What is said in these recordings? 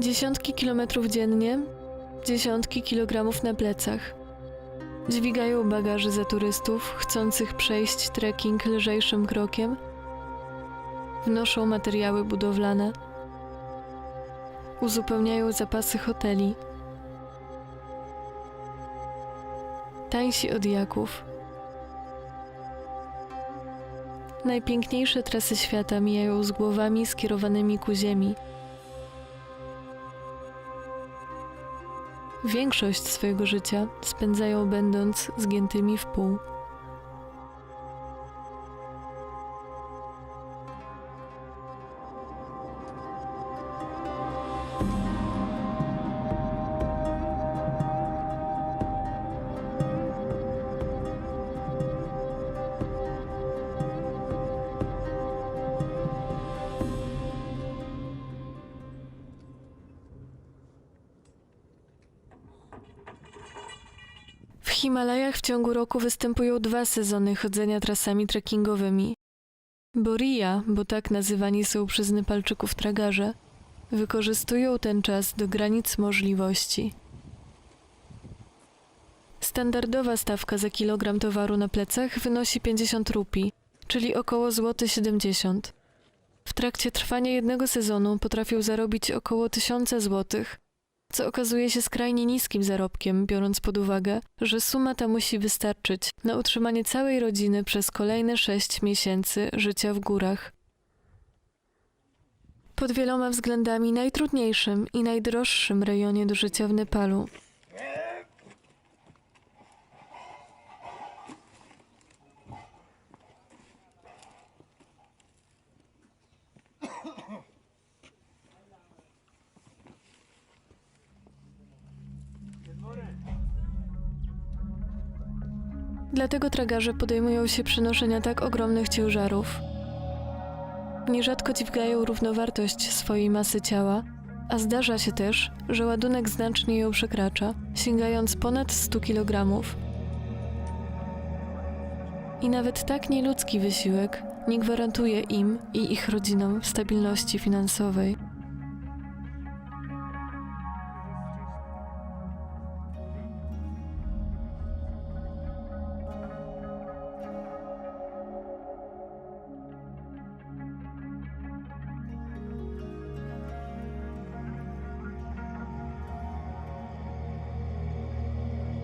Dziesiątki kilometrów dziennie, dziesiątki kilogramów na plecach. Dźwigają bagaże za turystów chcących przejść trekking lżejszym krokiem. Wnoszą materiały budowlane. Uzupełniają zapasy hoteli. Tańsi od jaków. Najpiękniejsze trasy świata mijają z głowami skierowanymi ku ziemi. Większość swojego życia spędzają będąc zgiętymi w pół. Himalajach w ciągu roku występują dwa sezony chodzenia trasami trekkingowymi. Boria, bo tak nazywani są przez Nepalczyków tragarze, wykorzystują ten czas do granic możliwości. Standardowa stawka za kilogram towaru na plecach wynosi 50 rupii, czyli około złoty 70. W trakcie trwania jednego sezonu potrafią zarobić około 1000 złotych, co okazuje się skrajnie niskim zarobkiem, biorąc pod uwagę, że suma ta musi wystarczyć na utrzymanie całej rodziny przez kolejne sześć miesięcy życia w górach. Pod wieloma względami najtrudniejszym i najdroższym rejonie do życia w Nepalu. Dlatego tragarze podejmują się przenoszenia tak ogromnych ciężarów. Nierzadko dźwigają równowartość swojej masy ciała, a zdarza się też, że ładunek znacznie ją przekracza, sięgając ponad 100 kg. I nawet tak nieludzki wysiłek nie gwarantuje im i ich rodzinom stabilności finansowej.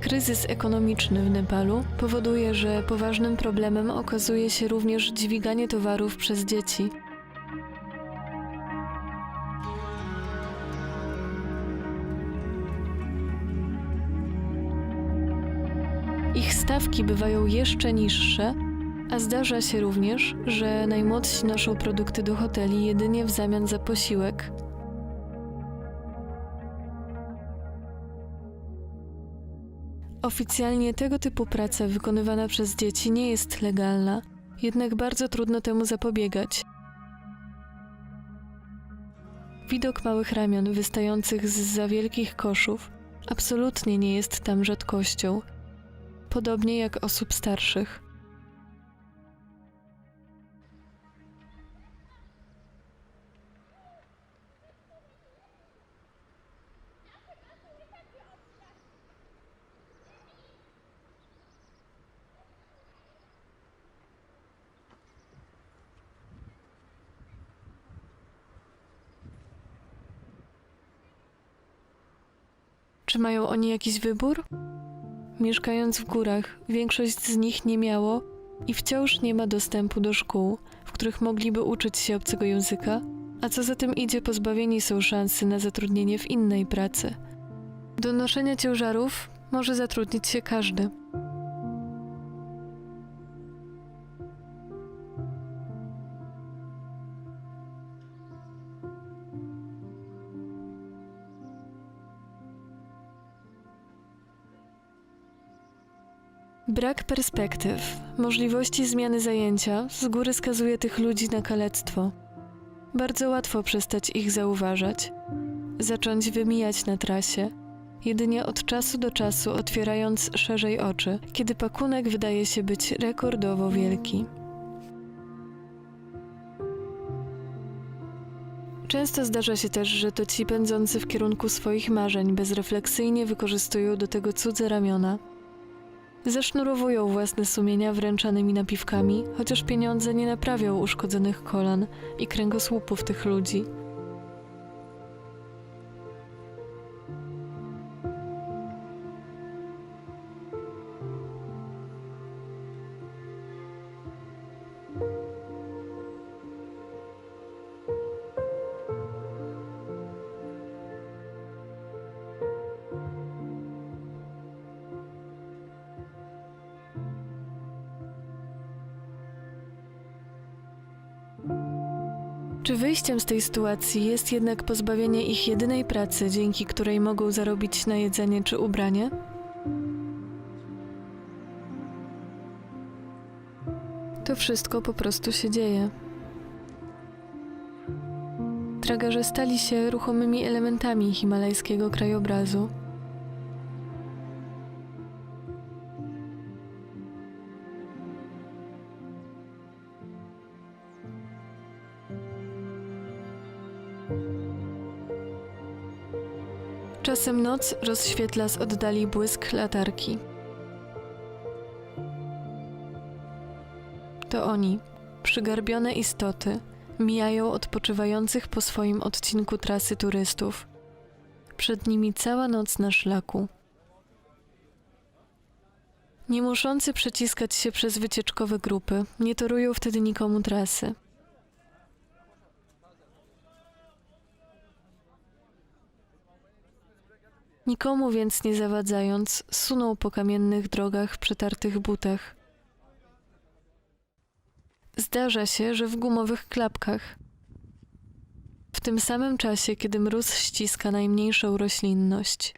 Kryzys ekonomiczny w Nepalu powoduje, że poważnym problemem okazuje się również dźwiganie towarów przez dzieci. Ich stawki bywają jeszcze niższe, a zdarza się również, że najmłodsi noszą produkty do hoteli jedynie w zamian za posiłek. Oficjalnie tego typu praca wykonywana przez dzieci nie jest legalna, jednak bardzo trudno temu zapobiegać. Widok małych ramion wystających z za wielkich koszów absolutnie nie jest tam rzadkością, podobnie jak osób starszych. Czy mają oni jakiś wybór? Mieszkając w górach, większość z nich nie miało i wciąż nie ma dostępu do szkół, w których mogliby uczyć się obcego języka, a co za tym idzie, pozbawieni są szansy na zatrudnienie w innej pracy. Do noszenia ciężarów może zatrudnić się każdy. Brak perspektyw, możliwości zmiany zajęcia z góry skazuje tych ludzi na kalectwo. Bardzo łatwo przestać ich zauważać, zacząć wymijać na trasie, jedynie od czasu do czasu otwierając szerzej oczy, kiedy pakunek wydaje się być rekordowo wielki. Często zdarza się też, że to ci pędzący w kierunku swoich marzeń bezrefleksyjnie wykorzystują do tego cudze ramiona. Zasznurowują własne sumienia wręczanymi napiwkami, chociaż pieniądze nie naprawią uszkodzonych kolan i kręgosłupów tych ludzi. Czy wyjściem z tej sytuacji jest jednak pozbawienie ich jedynej pracy, dzięki której mogą zarobić na jedzenie czy ubranie? To wszystko po prostu się dzieje. Tragarze stali się ruchomymi elementami himalajskiego krajobrazu. Czasem noc rozświetla z oddali błysk latarki. To oni, przygarbione istoty, mijają odpoczywających po swoim odcinku trasy turystów. Przed nimi cała noc na szlaku. Nie muszący przeciskać się przez wycieczkowe grupy, nie torują wtedy nikomu trasy. Nikomu więc nie zawadzając, sunął po kamiennych drogach przetartych butach. Zdarza się, że w gumowych klapkach. W tym samym czasie, kiedy mróz ściska najmniejszą roślinność.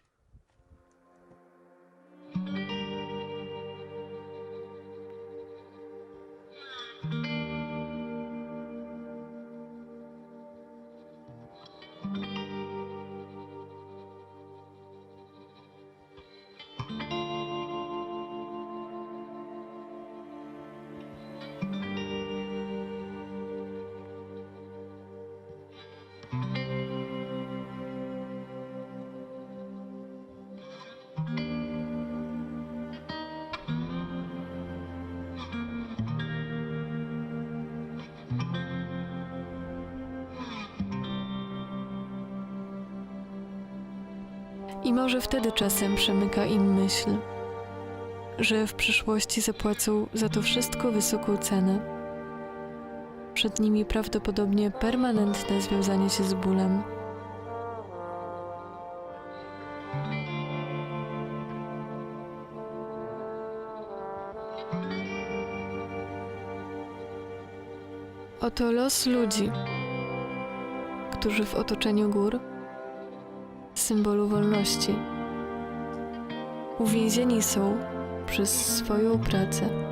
I może wtedy czasem przemyka im myśl, że w przyszłości zapłacą za to wszystko wysoką cenę. Przed nimi prawdopodobnie permanentne związanie się z bólem. Oto los ludzi, którzy w otoczeniu gór symbolu wolności. Uwięzieni są przez swoją pracę.